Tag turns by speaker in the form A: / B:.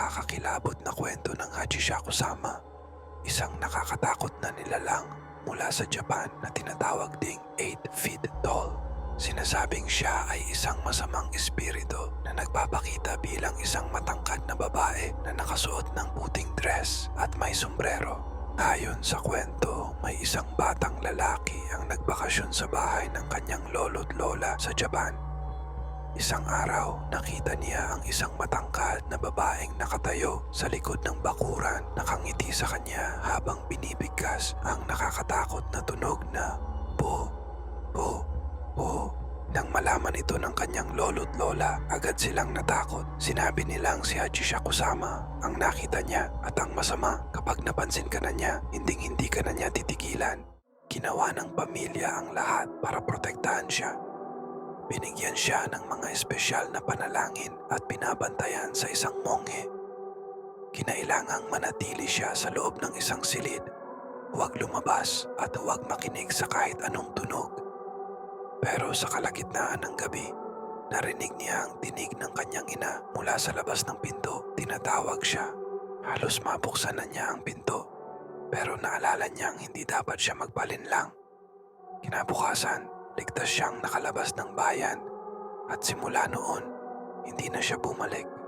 A: nakakakilabot na kwento ng Hachishaku-sama. Isang nakakatakot na nilalang mula sa Japan na tinatawag ding 8 feet tall. Sinasabing siya ay isang masamang espiritu na nagpapakita bilang isang matangkad na babae na nakasuot ng puting dress at may sombrero. Ayon sa kwento, may isang batang lalaki ang nagbakasyon sa bahay ng kanyang lolo't lola sa Japan. Isang araw, nakita niya ang isang matangkad na babaeng nakatayo sa likod ng bakuran nakangiti sa kanya habang binibigkas ang nakakatakot na tunog na po, po, po. Nang malaman ito ng kanyang lolo't lola, agad silang natakot. Sinabi nilang si Hachishaku-sama ang nakita niya at ang masama kapag napansin ka na niya, hinding-hindi ka na niya titigilan. Ginawa ng pamilya ang lahat para protektahan siya. Binigyan siya ng mga espesyal na panalangin at pinabantayan sa isang monghe. Kinailangang manatili siya sa loob ng isang silid. Huwag lumabas at huwag makinig sa kahit anong tunog. Pero sa kalagitnaan ng gabi, narinig niya ang tinig ng kanyang ina mula sa labas ng pinto. Tinatawag siya. Halos mabuksan na niya ang pinto. Pero naalala niyang hindi dapat siya magpalinlang. Kinabukasan, ligtas siyang nakalabas ng bayan at simula noon, hindi na siya bumalik.